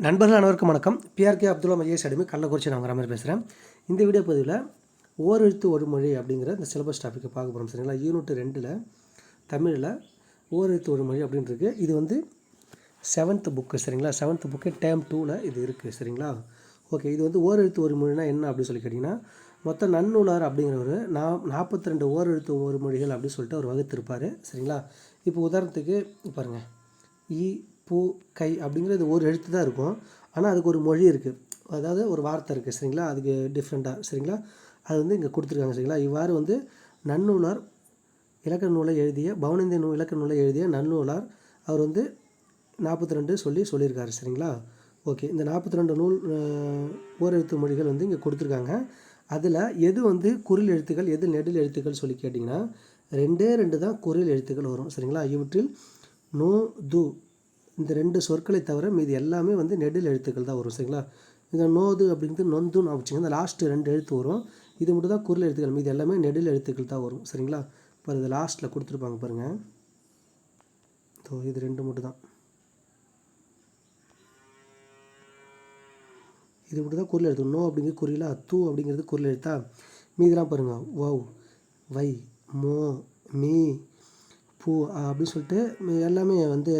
நண்பர்கள் அனைவருக்கும் வணக்கம். பிஆர்கே அப்துல்லா மஜேஸ் அடிமை கள்ளக்குறிச்சி நான் மாதிரி பேசுகிறேன். இந்த வீடியோ பதிவில் ஓர் எழுத்து ஒரு மொழி அப்படிங்கிற இந்த சிலபஸ் டாப்பிக்கை பார்க்க போகிறோம் சரிங்களா? யூனிட் ரெண்டில் தமிழில் ஓர் எழுத்து ஒரு மொழி அப்படின்னு இது வந்து செவன்த் புக்கு சரிங்களா? செவன்த் புக்கு டேம் டூவில் இது இருக்குது சரிங்களா? ஓகே இது வந்து ஓர் எழுத்து ஒரு மொழினா என்ன அப்படின்னு சொல்லி கேட்டிங்கன்னா மொத்தம் நன்னூலார் அப்படிங்கிறவர் நா நாற்பத்தி ரெண்டு ஓர் எழுத்து ஒரு மொழிகள் அப்படின்னு சொல்லிட்டு அவர் வகுத்திருப்பார் சரிங்களா? இப்போ உதாரணத்துக்கு பாருங்கள் இ பூ கை அப்படிங்கிறது ஒரு எழுத்து தான் இருக்கும். ஆனால் அதுக்கு ஒரு மொழி இருக்குது அதாவது ஒரு வார்த்தை இருக்குது சரிங்களா? அதுக்கு டிஃப்ரெண்ட்டாக சரிங்களா? அது வந்து இங்கே கொடுத்துருக்காங்க சரிங்களா? இவ்வாறு வந்து நன்னூலார் இலக்கண நூலை எழுதிய பவனந்தி நூ இலக்கண நூலை எழுதிய நன்னூலார் அவர் வந்து நாற்பத்தி ரெண்டு சொல்லி சொல்லியிருக்காரு சரிங்களா? ஓகே. இந்த நாற்பத்தி ரெண்டு நூல் ஓரெழுத்து மொழிகள் வந்து இங்கே கொடுத்துருக்காங்க. அதில் எது வந்து குரில் எழுத்துக்கள் எது நெடில் எழுத்துக்கள் சொல்லி கேட்டிங்கன்னா ரெண்டே ரெண்டு தான் குரில் எழுத்துக்கள் வரும் சரிங்களா? இவற்றில் நோ து இந்த ரெண்டு சொற்களை தவிர மீதி எல்லாமே வந்து நெடில் எழுத்துக்கள் தான் வரும் சரிங்களா? இந்த நோது அப்படிங்கிறது நொந்துன்னு வச்சுங்க இந்த லாஸ்ட்டு ரெண்டு எழுத்து வரும். இது மட்டும் தான் குரல் எழுத்துக்கள். மீதி எல்லாமே நெடில் எழுத்துக்கள் தான் வரும் சரிங்களா? இப்போ இது லாஸ்ட்டில் கொடுத்துருப்பாங்க பாருங்கள் ஸோ இது ரெண்டு மட்டும் தான். இது மட்டும் தான் குரல் எழுத்து. நோ அப்படிங்கிறது குறியிலா தூ அப்படிங்கிறது குரல் எழுத்தா? மீதிலாம் பாருங்கள் வவ் வை மோ மீ பூ அப்படின்னு சொல்லிட்டு எல்லாமே வந்து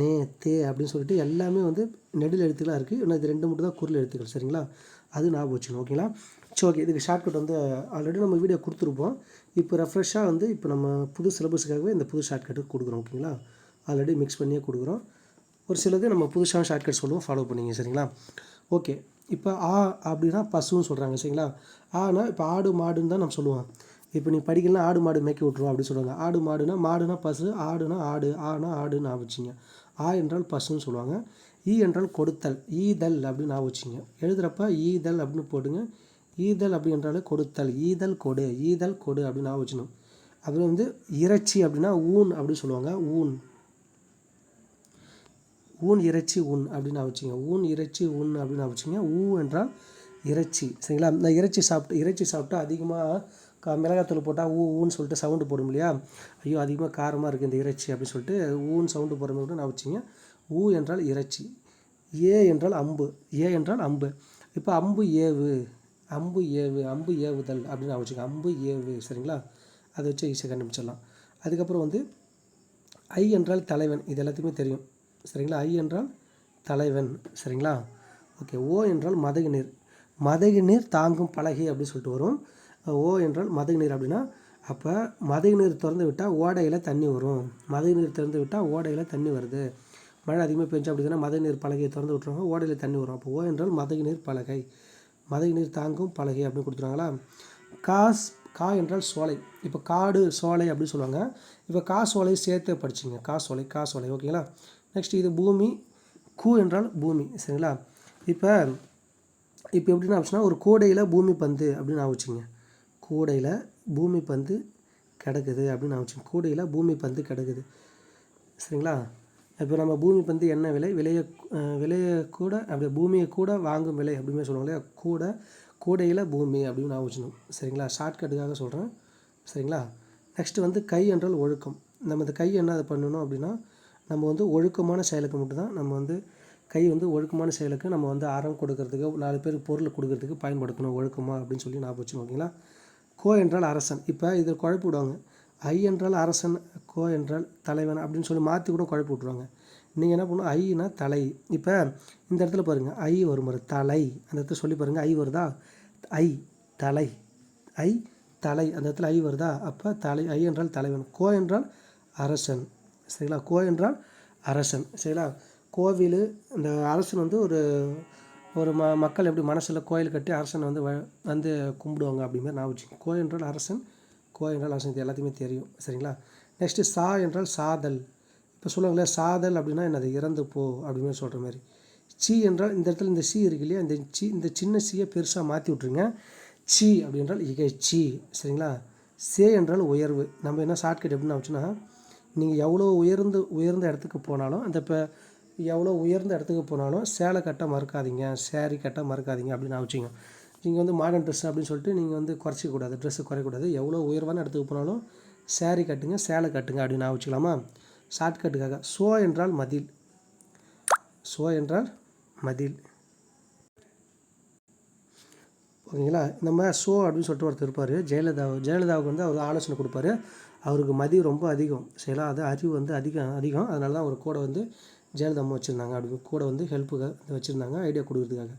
நே தே அப்படின்னு சொல்லிட்டு எல்லாமே வந்து நெடில் எழுத்துக்களாக இருக்குது ஆனால் இது ரெண்டு மட்டும் தான் குரல் எழுத்துக்கள் சரிங்களா? அது ஞாபகம் வச்சுக்கணும் ஓகேங்களா? சரி ஓகே இதுக்கு ஷார்ட்கட் வந்து ஆல்ரெடி நம்ம வீடியோ கொடுத்துருப்போம். இப்போ ரெஃப்ரெஷ்ஷாக வந்து இப்போ நம்ம புது சிலபஸுக்காகவே இந்த புது ஷார்ட்கட்டு கொடுக்குறோம் ஓகேங்களா? ஆல்ரெடி மிக்ஸ் பண்ணியே கொடுக்குறோம். ஒரு சிலது நம்ம புதுசாக ஷார்ட்கட் சொல்லுவோம் ஃபாலோ பண்ணிங்க சரிங்களா? ஓகே இப்போ ஆ அப்படின்னா பசுன்னு சொல்கிறாங்க சரிங்களா? ஆனா இப்போ ஆடு மாடுன்னு தான் நம்ம சொல்லுவோம். இப்போ நீ படிக்கலாம் ஆடு மாடு மேய்க்க விட்ருவோம் அப்படின்னு சொல்லுவாங்க. ஆடு மாடுனா மாடுனா பசு ஆடுனா ஆடு ஆனா ஆடுன்னு ஆபிச்சிங்க ஆ என்றால் பசுன்னு சொல்லுவாங்க. ஈ என்றால் கொடுத்தல். ஈதல் அப்படின்னு நான் வச்சுங்க எழுதுகிறப்ப ஈதல் அப்படின்னு போடுங்க ஈதல் அப்படி என்றாலே கொடுத்தல். ஈதல் கொடு. ஈதல் கொடு அப்படின்னு நான் வச்சுணும் அப்புறம் வந்து இறைச்சி அப்படின்னா ஊன் அப்படின்னு சொல்லுவாங்க. ஊன். ஊன் இறைச்சி உன் அப்படின்னு வச்சுங்க ஊன் இறைச்சி உன் அப்படின்னு வச்சுங்க ஊ என்றால் இறைச்சி. சரிங்களா? இந்த இறைச்சி சாப்பிட்டு இறைச்சி சாப்பிட்டா அதிகமாக மிளகாத்தூள் போட்டால் ஊ ஊன்னு சொல்லிட்டு சவுண்டு போடும் இல்லையா? ஐயோ அதிகமாக காரமாக இருக்குது இந்த இறைச்சி அப்படின்னு சொல்லிட்டு ஊன் சவுண்டு போடுறது மாதிரி கூட நான் வச்சிங்க. ஊ என்றால் இறைச்சி ஏ என்றால் அம்பு ஏ என்றால் அம்பு. இப்போ அம்பு ஏவு அம்பு ஏவு அம்பு ஏவுதல் அப்படின்னு நான் அம்பு ஏவு சரிங்களா? அதை வச்சு ஈஸியாக கண்டுபிடிச்சிடலாம். அதுக்கப்புறம் வந்து ஐ என்றால் தலைவன் இது எல்லாத்துக்குமே தெரியும். சரிங்களா? ஐ என்றால் தலைவன் சரிங்களா? ஓகே ஓ என்றால் மதகு நீர் மதகு நீர் தாங்கும் பலகை அப்படின்னு சொல்லிட்டு வரும். ஓ என்றால் மதகு நீர் அப்படின்னா அப்போ மதகு நீர் திறந்து விட்டால் ஓடையில் தண்ணி வரும். மதகு நீர் திறந்து விட்டால் ஓடையில் தண்ணி வருது. மழை அதிகமாக பெஞ்சு அப்படின்னா மதகு நீர் பலகையை திறந்து விட்டுருவாங்க ஓடையில் தண்ணி வரும். அப்போ ஓ என்றால் மதகு நீர் பலகை. மதகு நீர் தாங்கும் பலகை அப்படின்னு கொடுத்துருவாங்களா? காஸ் கா என்றால் சோலை. இப்போ காடு சோலை அப்படின்னு சொல்லுவாங்க. இப்போ கா சோலை சேர்த்து படிச்சிங்க. கா சோலை கா சோலை. ஓகேங்களா? நெக்ஸ்ட் இது பூமி. கூ என்றால் பூமி. சரிங்களா? இப்போ இப்போ எப்படின்னு ஆச்சுன்னா ஒரு கூடையில் பூமி பந்து அப்படின்னு நான் வச்சுங்க கூடையில் பூமி பந்து கிடக்குது அப்படின்னு நான் கூடையில் பூமி பந்து கிடக்குது. சரிங்களா? இப்போ நம்ம பூமி பந்து என்ன விலை? விலையை விலையை கூட அப்படி பூமியை கூட வாங்கும் விலை அப்படின்னு சொல்லுவாங்க இல்லையா? கூட கூடையில் பூமி அப்படின்னு நான் வச்சுக்கணும். சரிங்களா? ஷார்ட்கட்டுக்காக சொல்கிறேன் சரிங்களா? நெக்ஸ்ட்டு வந்து கை என்றால் ஒழுக்கம். நம்ம இந்த கை என்ன அதை பண்ணணும் அப்படின்னா நம்ம வந்து ஒழுக்கமான செயலுக்கு மட்டும்தான் நம்ம வந்து கை வந்து ஒழுக்கமான செயலுக்கு நம்ம வந்து அறம் கொடுக்கறதுக்கு நாலு பேருக்கு பொருள் கொடுக்கறதுக்கு பயன்படுத்தணும். ஒழுக்கமாக அப்படின்னு சொல்லி நான் வச்சுக்கணும் ஓகேங்களா? கோ என்றால் அரசன். இப்போ இதில் குழப்பி விடுவாங்க. ஐ என்றால் அரசன் கோ என்றால் தலைவன் அப்படின்னு சொல்லி மாற்றி கூட குழப்பி விட்ருவாங்க நீங்கள் என்ன பண்ணணும்? ஐனா தலை. இப்போ இந்த இடத்துல பாருங்கள் ஐ வரும் பாரு. தலை. அந்த இடத்துல சொல்லி பாருங்கள் ஐ வருதா? ஐ தலை. ஐ தலை. அந்த இடத்துல ஐ வருதா? அப்போ தலை ஐ என்றால் தலைவன். கோ என்றால் அரசன். சரிங்களா? கோ என்றால் அரசன். சரிங்களா? கோவில் இந்த அரசன் வந்து ஒரு ஒரு ம மக்கள் எப்படி மனசில் கோயில் கட்டி அரசன் வந்து வ- வந்து கும்பிடுவாங்க அப்படிங்கிற நான் வச்சு கோ என்றால் அரசன் கோ என்றால் அரசன் இது எல்லாத்தையுமே தெரியும். சரிங்களா? நெக்ஸ்ட்டு சா என்றால் சாதல். இப்போ சொல்லுவாங்களே சாதல் அப்படின்னா என்னது? இறந்து போ அப்படின்னு சொல்கிற மாதிரி. சி என்றால் இந்த இடத்துல இந்த சி இருக்கு இல்லையா? இந்த சி இந்த சின்ன சியை பெருசாக மாற்றி விட்ருங்க சி அப்படின்றால் இகழ்ச்சி சரிங்களா? சே என்றால் உயர்வு. நம்ம என்ன ஷார்ட்கட் எப்படின்னு வச்சுன்னா நீங்கள் எவ்வளோ உயர்ந்து உயர்ந்த இடத்துக்கு போனாலும் அந்த இப்போ எவ்வளோ உயர்ந்த இடத்துக்கு போனாலும் சேலை கட்ட மறக்காதீங்க சேரீ கட்ட மறக்காதீங்க அப்படின்னு நான் வச்சுங்க நீங்கள் வந்து மாடர்ன் ட்ரெஸ் அப்படின்னு சொல்லிட்டு நீங்கள் வந்து குறைச்சிக்கூடாது ட்ரெஸ்ஸு குறையக்கூடாது எவ்வளோ உயர்வான இடத்துக்கு போனாலும் சேரீ கட்டுங்க சேலை கட்டுங்க அப்படின்னு நான் வச்சுக்கலாமா ஷார்ட்கட்டுக்காக சோ என்றால் மதில். சோ என்றால் மதில். ஓகேங்களா? நம்ம ஷோ அப்படின்னு சொல்லிட்டு ஒருத்தர் இருப்பார். ஜெயலலிதா ஜெயலலிதாவுக்கு வந்து அவர் ஆலோசனை கொடுப்பாரு. அவருக்கு மதி ரொம்ப அதிகம். சரிங்களா? அது அறிவு வந்து அதிகம் அதிகம். அதனால தான் அவர் கூட வந்து ஜெயலலிதா அம்மா வச்சுருந்தாங்க. அப்படி கூட வந்து ஹெல்ப்புக்கு வச்சுருந்தாங்க. ஐடியா கொடுக்குறதுக்காக.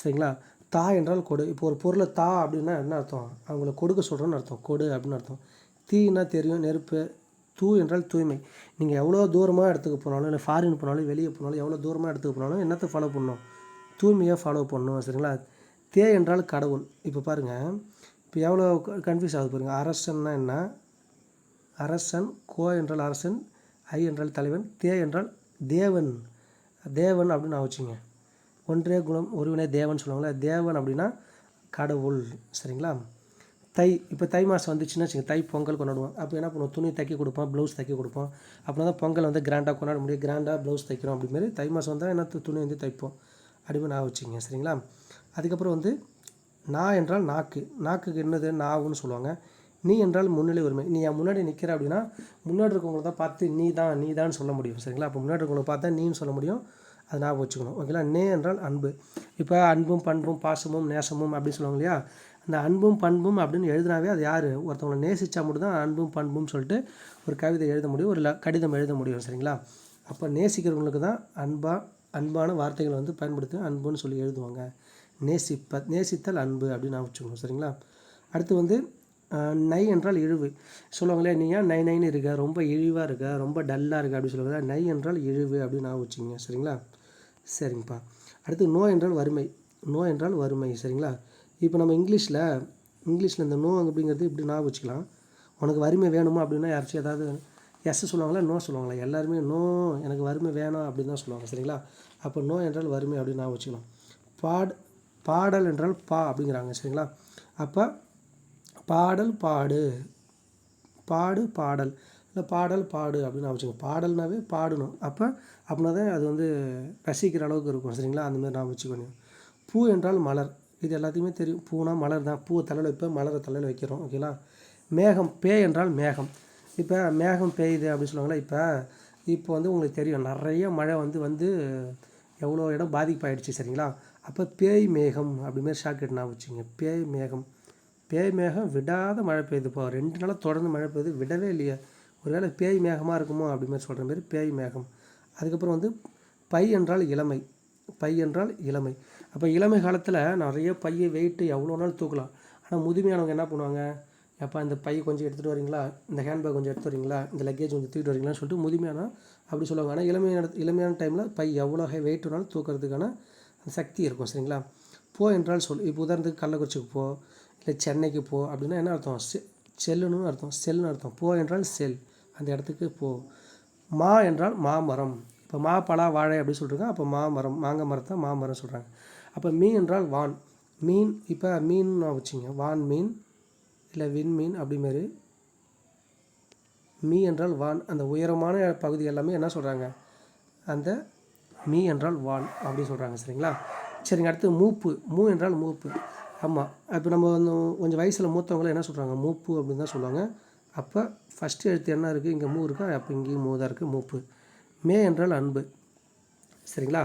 சரிங்களா? தா என்றால் கொடு. இப்போ ஒரு பொருளை தா அப்படின்னா என்ன அர்த்தம்? அவங்கள கொடுக்க சொல்கிறோன்னு அர்த்தம். கொடு அப்படின்னு அர்த்தம். தீனா தெரியும் நெருப்பு. தூ என்றால் தூய்மை. நீங்கள் எவ்வளோ தூரமாக இடத்துக்கு போனாலும் இல்லை ஃபாரின் போனாலும் வெளியே போனாலும் எவ்வளோ தூரமாக இடத்துக்கு போனாலும் என்னத்தை ஃபாலோ பண்ணணும்? தூய்மையாக ஃபாலோ பண்ணணும். சரிங்களா? தே என்றால் கடவுள். இப்போ பாருங்கள் இப்போ எவ்வளோ கன்ஃபியூஸ் ஆகுது பாருங்கள் அரசன்னா என்ன? அரசன் கோ என்றால் அரசன் ஐ என்றால் தலைவன் தே என்றால் தேவன் தேவன் அப்படின்னு நான் வச்சுங்க. ஒன்றே குணம் ஒருவினை தேவன் சொல்லுவாங்களே தேவன் அப்படின்னா கடவுள் சரிங்களா? தை இப்போ தை மாதம் வந்துச்சுன்னா வச்சுங்க தை பொங்கல் கொண்டாடுவோம். அப்போ என்ன பண்ணுவோம்? துணி தைக்க கொடுப்போம் ப்ளவுஸ் தைக்க கொடுப்போம். அப்படின்னா தான் பொங்கல் வந்து கிராண்டாக கொண்டாட முடியும். கிராண்டாக ப்ளவுஸ் தைக்கிறோம் அப்படிமாரி தை மாதம் வந்தால் என்ன துணி வந்து தைப்போம் அப்படின்னு நான் வச்சுங்க சரிங்களா? அதுக்கப்புறம் வந்து நா என்றால் நாக்கு. நாக்குக்கு என்னது? நாவுன்னு சொல்லுவாங்க. நீ என்றால் முன்னிலை உரிமை. நீ என் முன்னாடி நிற்கிற அப்படின்னா முன்னாடி இருக்கவங்கள தான் பார்த்து நீ தான் நீ தான் சொல்ல முடியும் சரிங்களா? அப்போ முன்னாடி இருக்கவங்களை பார்த்தா நீன்னு சொல்ல முடியும். அது ஞாபகம் வச்சுக்கணும். ஓகேங்களா? நே என்றால் அன்பு. இப்போ அன்பும் பண்பும் பாசமும் நேசமும் அப்படின்னு சொல்லுவாங்க இல்லையா? அந்த அன்பும் பண்பும் அப்படின்னு எழுதினாவே அது யார்? ஒருத்தவங்களை நேசித்தா மட்டும் தான் அன்பும் பண்பும் சொல்லிட்டு ஒரு கவிதை எழுத முடியும் ஒரு ல- கடிதம் எழுத முடியும் சரிங்களா? அப்போ நேசிக்கிறவங்களுக்கு தான் அன்பா அன்பான வார்த்தைகளை வந்து பயன்படுத்தி அன்புன்னு சொல்லி எழுதுவாங்க. நேசிப்ப நேசித்தல் அன்பு அப்படின்னு நான் வச்சுக்கணும் சரிங்களா? அடுத்து வந்து நை என்றால் இழிவு. சொல்லுவாங்களே நீ ஏன் நை நைன்னு இருக்க ரொம்ப இழிவாக இருக்க ரொம்ப டல்லாக இருக்க அப்படின்னு சொல்லுவாங்க. நை என்றால் இழிவு அப்படின்னு நான் வச்சுங்க சரிங்களா? சரிங்கப்பா. அடுத்து நோ என்றால் வறுமை. நோய் என்றால் வறுமை சரிங்களா? இப்போ நம்ம இங்கிலீஷில் இங்கிலீஷில் இந்த நோ அப்படிங்கிறது இப்படி நான் வச்சுக்கலாம். உனக்கு வறுமை வேணுமா அப்படின்னா யாராச்சும் ஏதாவது எஸ் சொல்லுவாங்களா நோ சொல்லுவாங்களா? எல்லாருமே நோ எனக்கு வறுமை வேணாம் அப்படின்னு தான் சொல்லுவாங்க சரிங்களா? அப்போ நோ என்றால் வறுமை அப்படின்னு நான் வச்சுக்கலாம். பாட் பாடல் என்றால் பா அப்படிங்கிறாங்க சரிங்களா? அப்போ பாடல் பாடு. பாடு பாடல். இல்லை பாடல் பாடு அப்படின்னு நான் வச்சுக்கோங்க. பாடல்னாவே பாடணும். அப்போ அப்படின்னா தான் அது வந்து ரசிக்கிற அளவுக்கு இருக்கும். சரிங்களா? அந்த மாதிரி நான் வச்சுக்கணும் பூ என்றால் மலர். இது எல்லாத்தையுமே தெரியும். பூனா மலர் தான். பூவை தலையில் வைப்பேன் மலரை தலையில் வைக்கிறோம். ஓகேங்களா மேகம் பே என்றால் மேகம். இப்போ மேகம் பெய்யுது அப்படின்னு சொல்லுவாங்களா இப்போ இப்போ வந்து உங்களுக்கு தெரியும். நிறைய மழை வந்து வந்து எவ்வளோ இடம் பாதிப்பாயிடுச்சு. சரிங்களா? அப்போ பேய் மேகம் அப்படிமாரி ஷாக்கெட் நான் வச்சுங்க பேய் மேகம். பேய் மேகம் விடாத மழை பெய்யுதுப்பா ரெண்டு நாளாக தொடர்ந்து மழை பெய்யுது. விடவே இல்லையே. ஒருவேளை பேய் மேகமாக இருக்குமோ அப்படி மாதிரி சொல்கிற மாதிரி பேய் மேகம். அதுக்கப்புறம் வந்து பை என்றால் இளமை. பை என்றால் இளமை. அப்போ இளமை காலத்தில் நிறைய பையை வெயிட்டு எவ்வளோ நாள் தூக்கலாம். ஆனால் முதுமையானவங்க என்ன பண்ணுவாங்க? எப்போ இந்த பை கொஞ்சம் எடுத்துகிட்டு வரீங்களா? இந்த ஹேண்ட்பேக் கொஞ்சம் எடுத்து வரீங்களா? இந்த லக்கேஜ் கொஞ்சம் தூக்கிட்டு வரீங்களான்னு சொல்லிட்டு முதுமையான அப்படி சொல்லுவாங்க. ஆனால் இளமையான இளமையான டைமில் பை எவ்வளோ வெயிட் வேணாலும் தூக்கிறதுக்கான அந்த சக்தி இருக்கும். சரிங்களா? போ என்றால் சொல். இப்போ உதாரணத்துக்கு கள்ளக்குறிச்சிக்கு போ. இல்லை சென்னைக்கு போ அப்படின்னா என்ன அர்த்தம்? செ செல்லுன்னு அர்த்தம். செல்லுன்னு அர்த்தம். போ என்றால் செல். அந்த இடத்துக்கு போ. மா என்றால் மாமரம். இப்போ மா பலா வாழை அப்படின்னு சொல்கிறாங்க அப்போ மாமரம் மாங்க மரத்தை மாமரம் சொல்கிறாங்க அப்போ மீன் என்றால் வான். மீன் இப்போ மீன் வச்சுங்க. வான் மீன் இல்லை விண்மீன் அப்படி மாரி மீ என்றால் வான். அந்த உயரமான பகுதி எல்லாமே என்ன சொல்கிறாங்க அந்த மீ என்றால் வான் அப்படின்னு சொல்கிறாங்க சரிங்களா? சரிங்க அடுத்து மூப்பு. மூ என்றால் மூப்பு. ஆமாம் இப்போ நம்ம வந்து கொஞ்சம் வயசில் மூத்தவங்களாம் என்ன சொல்கிறாங்க மூப்பு அப்படின்னு தான் சொல்லுவாங்க. அப்போ ஃபஸ்ட்டு எழுத்து என்ன இருக்குது இங்கே மூ இருக்கா? அப்போ இங்கேயும் மூ தான் இருக்குது மூப்பு. மே என்றால் அன்பு. சரிங்களா?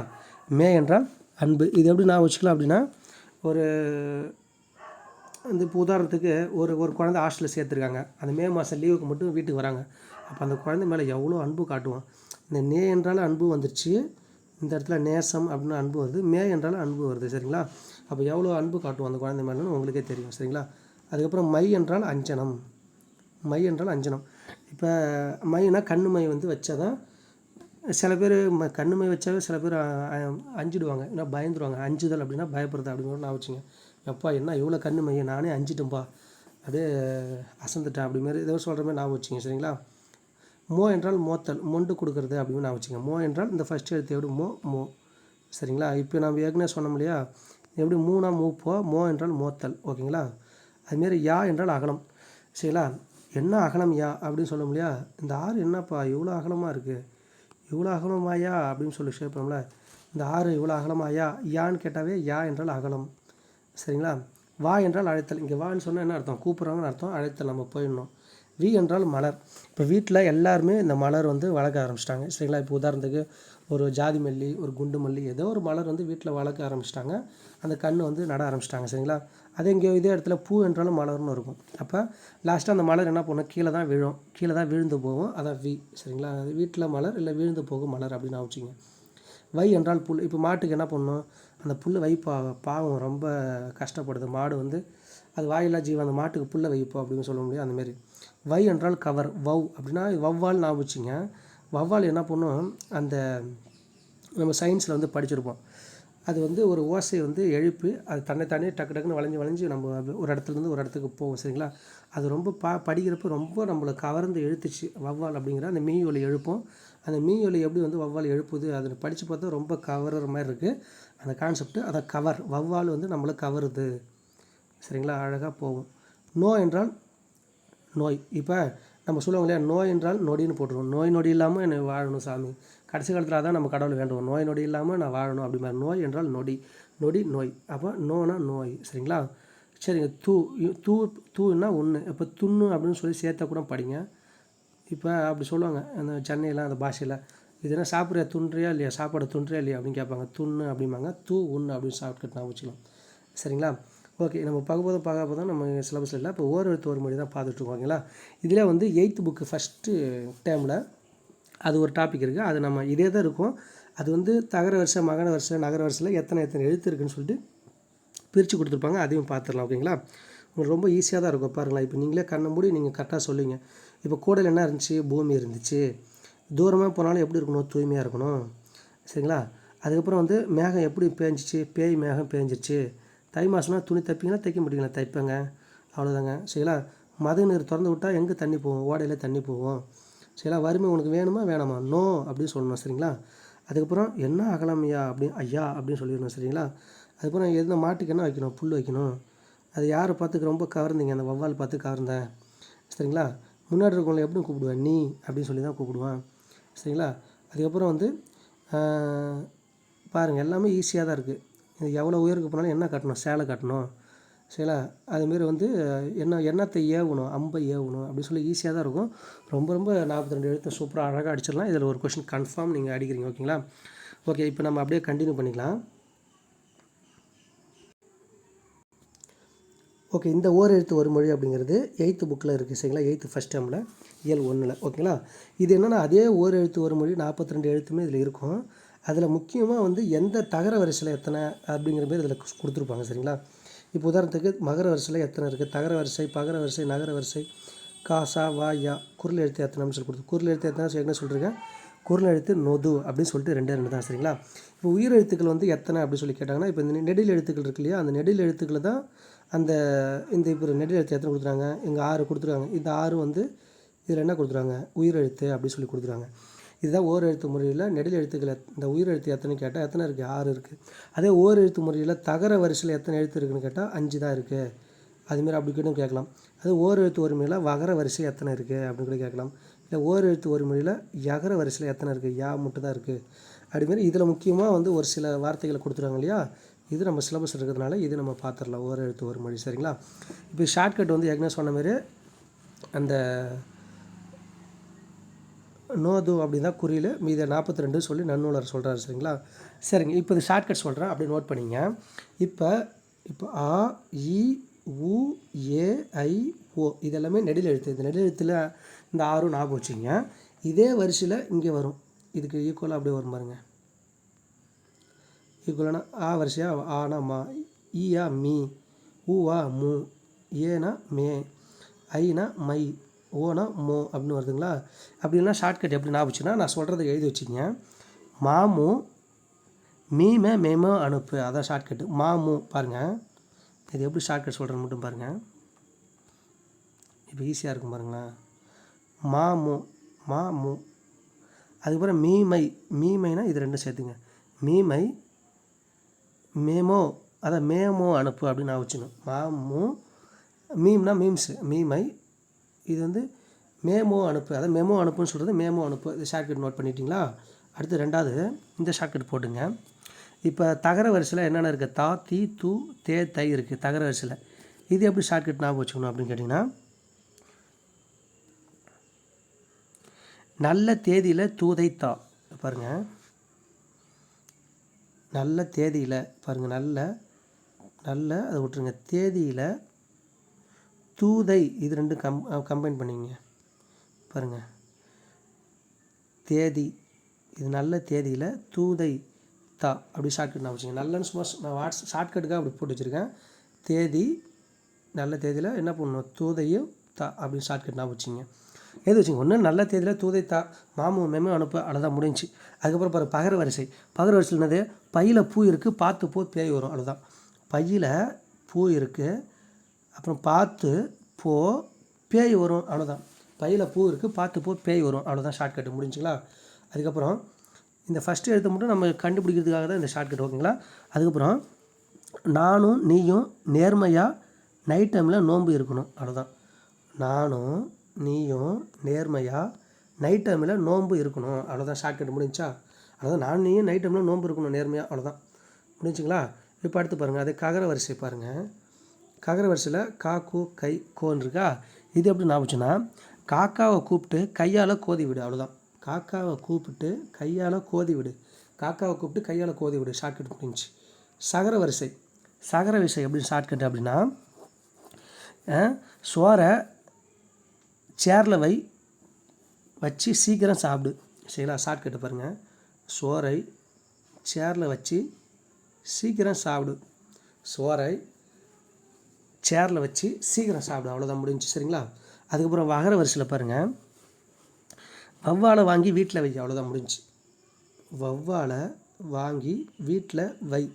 மே என்றால் அன்பு. இது எப்படி நான் வச்சுக்கலாம் அப்படின்னா ஒரு வந்து இப்போ உதாரணத்துக்கு ஒரு ஒரு குழந்தை ஹாஸ்டலில் சேர்த்துருக்காங்க. அந்த மே மாதம் லீவுக்கு மட்டும் வீட்டுக்கு வராங்க. அப்போ அந்த குழந்தை மேலே எவ்வளோ அன்பு காட்டுவான்? இந்த நே என்றாலும் அன்பு வந்துருச்சு. இந்த இடத்துல நேசம் அப்படின்னு அன்பு வருது. மே என்றாலும் அன்பு வருது. சரிங்களா? அப்போ எவ்வளோ அன்பு காட்டும் அந்த குழந்தை மேலே உங்களுக்கே தெரியும் சரிங்களா? அதுக்கப்புறம் மை என்றால் அஞ்சனம். மை என்றால் அஞ்சனம். இப்போ மைனா கண்ணு மை வந்து வச்சாதான் சில பேர் ம கண்ணு மை வச்சாவே சில பேர் அஞ்சிடுவாங்க. ஏன்னா பயந்துருவாங்க. அஞ்சுதல் அப்படின்னா பயப்படுறது அப்படிங்கிற நான் வச்சுங்க எப்பா என்ன இவ்வளோ கண்ணு மைய? நானே அஞ்சிட்டேன்ப்பா அது அசந்துட்டேன் அப்படி மாதிரி ஏதோ சொல்கிற மாதிரி நான் வச்சுங்க சரிங்களா? மோ என்றால் மோத்தல் மொண்டு கொடுக்குறது அப்படின்னு நான் வச்சுங்க மோ என்றால் இந்த ஃபஸ்ட் எழுத்து மோ மோ. சரிங்களா? இப்போ நம்ம ஏற்கனவே சொன்னோம் இல்லையா? எப்படி மூணா மூப்போ மோ என்றால் மோத்தல் ஓகேங்களா? அதுமாரி யா என்றால் அகலம் சரிங்களா? என்ன அகலம் யா அப்படின்னு சொல்ல முடியா? இந்த ஆறு என்னப்பா? இவ்வளோ அகலமாக இருக்குது இவ்வளோ அகலமாயா அப்படின்னு சொல்லி சேர்ப்போம்ல இந்த ஆறு இவ்வளோ அகலமாயா யான்னு கேட்டாவே யா என்றால் அகலம் சரிங்களா? வா என்றால் அழைத்தல். இங்கே வான்னு சொன்னால் என்ன அர்த்தம்? கூப்பிட்றாங்கன்னு அர்த்தம். அழைத்தல் நம்ம போயிடணும். வி என்றால் மலர். இப்போ வீட்டில் எல்லாருமே இந்த மலர் வந்து வளர்க்க ஆரம்பிச்சிட்டாங்க. சரிங்களா? இப்போ உதாரணத்துக்கு ஒரு ஜாதி மல்லி ஒரு குண்டு மல்லி ஏதோ ஒரு மலர் வந்து வீட்டில் வளர்க்க ஆரம்பிச்சிட்டாங்க. அந்த கன்று வந்து நட ஆரம்பிச்சிட்டாங்க. சரிங்களா? அதே இங்கே இதே இடத்துல பூ என்றாலும் மலர்னு இருக்கும். அப்போ லாஸ்ட்டாக அந்த மலர் என்ன பண்ணும்? கீழே தான் விழும். கீழே தான் விழுந்து போகும். அதான் வி. சரிங்களா? அது வீட்டில் மலர் இல்லை விழுந்து போகும் மலர் அப்படின்னு ஆச்சுங்க வை என்றால் புல். இப்போ மாட்டுக்கு என்ன பண்ணும்? அந்த புல் வை பா பாவம் ரொம்ப கஷ்டப்படுது. மாடு வந்து அது வாயில்லா ஜீவன் அந்த மாட்டுக்கு புல்லை வைப்போம் அப்படின்னு சொல்ல முடியும் அந்தமாரி வை என்றால் கவர் வவ் அப்படின்னா வவ்வால் நான் வச்சுங்க. வவ்வால் என்ன பண்ணும்? அந்த நம்ம சயின்ஸில் வந்து படிச்சிருப்போம். அது வந்து ஒரு ஓசை வந்து எழுப்பி அது தன்னைத்தானே டக்கு டக்குன்னு வளைஞ்சு வளைஞ்சு நம்ம ஒரு இடத்துலேருந்து ஒரு இடத்துக்கு போவோம் சரிங்களா? அது ரொம்ப பா படிக்கிறப்ப ரொம்ப நம்மளை கவர்ந்து எழுத்துச்சு வவ்வால் அப்படிங்கிற அந்த மீ ஒலி எழுப்போம். அந்த மீ ஒலி எப்படி வந்து வவ்வால் எழுப்புது? அதை படித்து பார்த்தா ரொம்ப கவர்ற மாதிரி இருக்குது அந்த கான்செப்ட்டு அதை கவர் வவ்வால் வந்து நம்மளை கவருது. சரிங்களா? அழகாக போகும். நோ என்றால் நோய். இப்போ நம்ம சொல்லுவாங்க இல்லையா? நோய் என்றால் நொடின்னு போட்டுருவோம். நோய் நொடி இல்லாமல் என்னை வாழணும் சாமி. கடைசி காலத்தில் தான் நம்ம கடவுள் வேண்டுவோம். நோய் நொடி இல்லாமல் நான் வாழணும் அப்படி மாதிரி. நோய் என்றால் நொடி. நொடி நோய். அப்போ நோனா நோய். சரிங்களா? சரிங்க. தூ தூ தூன்னா ஒன்று இப்போ துண்ணு அப்படின்னு சொல்லி சேர்த்தா கூட படிங்க. இப்போ அப்படி சொல்லுவாங்க. அந்த சென்னையில் அந்த பாஷையில் இது என்ன சாப்பிட்ற துன்றியா இல்லையா? சாப்பாடு துன்றியா இல்லையா? அப்படின்னு கேட்பாங்க. துண்ணு அப்படிம்பாங்க. தூ ஒன்று அப்படின்னு சாப்பிட்டு நான் வச்சுக்கலாம் சரிங்களா? ஓகே நம்ம பார்க்கும்போது பார்க்க போதும் நம்ம சிலபஸ் இல்லை இப்போ ஓர் எழுத்து ஒரு மொழி தான் பார்த்துட்ருக்கோம் ஓகேங்களா இதில் வந்து எயித்து புக்கு ஃபஸ்ட்டு டேமில் அது ஒரு டாபிக் இருக்குது அது நம்ம இதே தான் இருக்கும். அது வந்து தகர வரிசை மகன வரிசை நகர வரிசையில் எத்தனை எத்தனை எழுத்து இருக்குன்னு சொல்லிட்டு பிரித்து கொடுத்துருப்பாங்க. அதையும் பார்த்துடலாம் ஓகேங்களா உங்களுக்கு ரொம்ப ஈஸியாக தான் இருக்கும். பாருங்களா இப்போ நீங்களே கண்ணை மூடி நீங்கள் கரெக்டாக சொல்லுவீங்க இப்போ கூடையில் என்ன இருந்துச்சு? பூமி இருந்துச்சு. தூரமாக போனாலும் எப்படி இருக்கணும்? தூய்மையாக இருக்கணும். சரிங்களா? அதுக்கப்புறம் வந்து மேகம் எப்படி பேஞ்சிச்சு? பேய் மேகம் பேஞ்சிச்சு தை மாதம்னா துணி தைப்பீங்கன்னா தைக்க முடியுங்களா தைப்பேங்க. அவ்வளோதாங்க சரிங்களா? மத நீர் திறந்து விட்டால் எங்கே தண்ணி போவோம் ஓடையில் தண்ணி போவோம் சரிங்களா? வறுமை உனக்கு வேணுமா? வேணாமா? நோ அப்படின்னு சொல்லணும். சரிங்களா? அதுக்கப்புறம் என்ன அகலமையா அப்படி ஐயா அப்படின்னு சொல்லிடணும். சரிங்களா? அதுக்கப்புறம் எதுனா மாட்டுக்கு என்ன வைக்கணும்? புல் வைக்கணும். அது யாரை பார்த்துக்க ரொம்ப கவர்ந்தீங்க? அந்த வவ்வால் பார்த்து கவர்ந்தேன் சரிங்களா? முன்னாடி இருக்கவங்களை எப்படி கூப்பிடுவேன் நீ அப்படின்னு சொல்லி தான் கூப்பிடுவான். சரிங்களா? அதுக்கப்புறம் வந்து பாருங்கள் எல்லாமே ஈஸியாக தான் இருக்குது இது எவ்வளோ உயருக்கு போனாலும் என்ன கட்டணும்? சேலை கட்டணும். சரிங்களா? அதுமாரி வந்து என்ன எண்ணத்தை ஏவணும் அம்பை ஏவணும் அப்படின்னு சொல்லி ஈஸியாக தான் இருக்கும். ரொம்ப ரொம்ப நாற்பத்தி ரெண்டு எழுத்து சூப்பராக அழகாக அடிச்சிடலாம். இதில் ஒரு கொஷின் கன்ஃபார்ம் நீங்கள் அடிக்கிறீங்க. ஓகேங்களா ஓகே இப்போ நம்ம அப்படியே கண்டினியூ பண்ணிக்கலாம். ஓகே இந்த ஓர் எழுத்து ஒரு மொழி அப்படிங்கிறது எயித்து புக்கில் இருக்குது சரிங்களா? எயித்து ஃபஸ்ட் டேமில் இயல் ஒன்றில் ஓகேங்களா இது என்னென்னா அதே ஓர் எழுத்து ஒரு மொழி நாற்பத்தி ரெண்டு எழுத்துமே இதில் இருக்கும். அதில் முக்கியமாக வந்து எந்த தகர வரிசையில் எத்தனை அப்படிங்கிற மாதிரி இதில் கொடுத்துருப்பாங்க சரிங்களா? இப்போ உதாரணத்துக்கு மகர வரிசையில் எத்தனை இருக்குது தகர வரிசை பகர வரிசை நகர வரிசை காசா வா யா குரல் எழுத்து எத்தனைன்னு சொல்லி கொடுத்து குரல் எழுத்து எத்தனை என்ன சொல்லியிருக்கேன் குரல் எழுத்து நொது அப்படின்னு சொல்லிட்டு ரெண்டே ரெண்டு தான் சரிங்களா? இப்போ உயிர் எழுத்துக்கள் வந்து எத்தனை அப்படின்னு சொல்லி கேட்டாங்கன்னா இப்போ இந்த நெடில் எழுத்துக்கள் இருக்கு இல்லையா? அந்த நெடில் எழுத்துக்களை தான் அந்த இந்த இப்போ நெடில் எழுத்து எத்தனை கொடுத்துருக்காங்க இங்கே ஆறு கொடுத்துருக்காங்க. இந்த ஆறு வந்து இதில் என்ன கொடுத்துருவாங்க உயிர் எழுத்து அப்படின்னு சொல்லி கொடுத்துருவாங்க இதுதான் ஓர் எழுத்து முறையில் நெடில் எழுத்துக்கள் இந்த உயிர் எழுத்து எத்தனை கேட்டால் எத்தனை இருக்குது ஆறு இருக்குது அதே ஓர் எழுத்து முறையில் தகர வரிசையில் எத்தனை எழுத்து இருக்குன்னு கேட்டால் அஞ்சு தான் இருக்குது அதுமாரி அப்படி கூட கேட்கலாம். அது ஓர் எழுத்து ஒரு முறையில் வகர வரிசை எத்தனை இருக்குது அப்படின்னு கூட கேட்கலாம். இல்லை ஓர் எழுத்து ஒரு முறையில் யகர வரிசையில் எத்தனை இருக்குது யா மட்டும் தான் இருக்குது அப்படிமாரி இதில் முக்கியமாக வந்து ஒரு சில வார்த்தைகளை கொடுத்துருவாங்க இல்லையா? இது நம்ம சிலபஸ் இருக்கிறதுனால இது நம்ம பார்த்துடலாம் ஓர் எழுத்து ஒரு மொழி சரிங்களா? இப்போ ஷார்ட்கட் வந்து ஏற்கனவே சொன்ன மாதிரி அந்த நோது அப்படின்னு தான் குறியில் மீத நாற்பத்தி ரெண்டு சொல்லி நன்னூலர் சொல்கிறாரு சரிங்களா? சரிங்க இப்போ இது ஷார்ட்கட் சொல்கிறேன் அப்படி நோட் பண்ணிங்க. இப்போ இப்போ ஆ இ உ ஏ ஐ ஓ இதெல்லாமே நெடில் எழுத்து. இந்த நெடில் எழுத்தில் இந்த ஆறும் ஞாபகம் வச்சுங்க இதே வரிசையில் இங்கே வரும். இதுக்கு ஈக்குவலாக அப்படியே வரும் பாருங்க. ஈக்குவலான ஆ வரிசையாக ஆனா மா ஈயா மீ ஊவா மூ ஏனா மே ஐனா மை ஓனா மோ அப்படின்னு வருதுங்களா? அப்படின்னா ஷார்ட்கட் எப்படி ஞாபகம்னா நான் சொல்கிறத எழுதி வச்சுக்கங்க. மாமு மீமே மேமோ அனுப்பு. அதான் ஷார்ட்கட்டு மாமு பாருங்கள் இது எப்படி ஷார்ட்கட் சொல்கிறேன்னு மட்டும் பாருங்கள் இப்போ ஈஸியாக இருக்கும் பாருங்களேன் மாமு மாமு. அதுக்கப்புறம் மீமை மீமைனா இது ரெண்டும் சேர்த்துங்க. மீமை மேமோ அதான் மேமோ அனுப்பு அப்படின்னு நான் வச்சுக்கணும் மாமு மீம்னா மீம்ஸு. மீமை இது வந்து மேமோ அனுப்பு அதாவது மெமோ அனுப்புன்னு சொல்கிறது மேமோ அனுப்பு. இது ஷார்ட்கட் நோட் பண்ணிட்டீங்களா? அடுத்து ரெண்டாவது இந்த ஷார்ட்கட் போட்டுங்க. இப்போ தகர வரிசையில் என்னென்ன இருக்குது தா தி தூ தே தை இருக்குது தகர வரிசையில். இது எப்படி ஷார்ட்கட் ஞாபகம் வச்சுக்கணும் அப்படின்னு கேட்டிங்கன்னா நல்ல தேதியில் தூதை தா. பாருங்கள் நல்ல தேதியில் பாருங்கள் நல்ல நல்ல அதை விட்டுருங்க. தேதியில் தூதை இது ரெண்டும் கம் கம்பைன் பண்ணிங்க. பாருங்கள் தேதி இது நல்ல தேதியில் தூதை தா அப்படி ஷார்ட்கட் நான் வச்சுங்க நல்லன்னு சும்மா நான் வாட்ஸ் ஷார்ட்கட்டுக்காக அப்படி போட்டு வச்சுருக்கேன். தேதி நல்ல தேதியில் என்ன பண்ணணும்? தூதையும் தா அப்படின்னு ஷார்ட்கட் நான் வச்சுங்க எது வச்சுங்க ஒன்று நல்ல தேதியில் தூதை தா மாமு மேமும் அனுப்ப அவ்வளோதான் முடிஞ்சுச்சு அதுக்கப்புறம் பாரு பகர வரிசை பகர வரிசையில் என்னது? பையில் பூ இருக்குது பார்த்து பூ பேய் வரும். அவ்வளோதான் பையில் பூ இருக்குது அப்புறம் பார்த்து போ பேய் வரும் அவ்வளோதான் பையில் பூ இருக்குது பார்த்து போ பேய் வரும் அவ்வளோதான் ஷார்ட்கட் முடிஞ்சுங்களா? அதுக்கப்புறம் இந்த ஃபஸ்ட்டு எழுத்து மட்டும் நம்ம கண்டுபிடிக்கிறதுக்காக தான் இந்த ஷார்ட்கட் ஓகேங்களா? அதுக்கப்புறம் நானும் நீயும் நேர்மையாக நைட் டைமில் நோன்பு இருக்கணும் அவ்வளோதான் நானும் நீயும் நேர்மையாக நைட் டைமில் நோன்பு இருக்கணும் அவ்வளோதான் ஷார்ட்கட் முடிஞ்சா? அவ்வளோதான் நானும் நீயும் நைட் டைமில் நோன்பு இருக்கணும் நேர்மையாக அவ்வளோதான் முடிஞ்சுங்களா? இப்போ அடுத்து பாருங்கள் அது ககர வரிசை பாருங்கள் ககர வரிசையில் கா கூ கை கோன்னு இருக்கா? இது எப்படி ஞாபகம்னா காக்காவை கூப்பிட்டு கையால் கோதி விடு அவ்வளோதான் காக்காவை கூப்பிட்டு கையால் கோதி விடு. காக்காவை கூப்பிட்டு கையால் கோதி விடு. ஷார்ட்கட் முடிஞ்சு சகர வரிசை சகர வரிசை எப்படி ஷார்ட்கட் அப்படின்னா சோரை சோறை சேரில் வை வச்சு சீக்கிரம் சாப்பிடு. சரிங்களா? ஷார்ட்கட்டு பாருங்கள் சோறை சேரில் வச்சு சீக்கிரம் சாப்பிடு. சோறை சேரில் வச்சு சீக்கிரம் சாப்பிடும் அவ்வளோதான் முடிஞ்சுச்சு. சரிங்களா? அதுக்கப்புறம் வகர வரிசையில் பாருங்கள் வவ்வாலை வாங்கி வீட்டில் வை. அவ்வளோதான் முடிஞ்சுச்சு. வவ்வாலை வாங்கி வீட்டில் வை.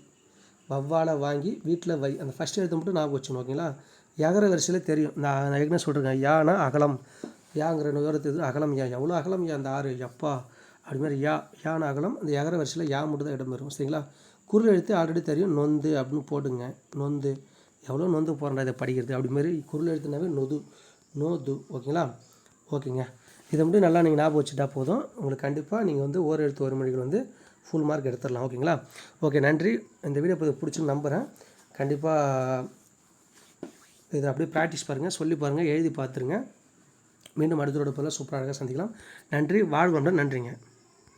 வவ்வாலை வாங்கி வீட்டில் வை. அந்த ஃபஸ்ட் எழுத்து மட்டும் ஞாபகம் வச்சுக்கணும் ஓகேங்களா? எகர வரிசையில் தெரியும். நான் நான் ஏற்கனவே சொல்கிறேன் யானா அகலம். யாங்கிற நுகரத்து அகலம் யா. எவ்வளோ அகலம் யா? அந்த ஆறு. எப்பா? அப்படிமாரி மாதிரி யா. யான் அகலம். அந்த எகர வரிசையில் யா மட்டும் தான் இடம் வரும் சரிங்களா? குரு எழுத்து ஆல்ரெடி தெரியும். நொந்து அப்படின்னு போடுங்க நொந்து. எவ்வளோ நொந்து போகிறேன்டா இதை படிக்கிறது அப்படி மாதிரி குரல் எழுத்துனாவே நொது நோது ஓகேங்களா? ஓகேங்க. இதை மட்டும் நல்லா நீங்கள் ஞாபகம் வச்சுட்டா போதும். உங்களுக்கு கண்டிப்பாக நீங்கள் வந்து ஓர் எழுத்து ஒரு மொழிகள் வந்து ஃபுல் மார்க் எடுத்துடலாம். ஓகேங்களா? ஓகே நன்றி. இந்த வீடியோ இப்போ பிடிச்சுன்னு நம்புகிறேன் கண்டிப்பாக இதை அப்படியே ப்ராக்டிஸ் பாருங்கள் சொல்லி பாருங்கள் எழுதி பார்த்துருங்க. மீண்டும் அடுத்த பதிலாக சூப்பராக சந்திக்கலாம். நன்றி. வாழ்வண்டன் நன்றிங்க.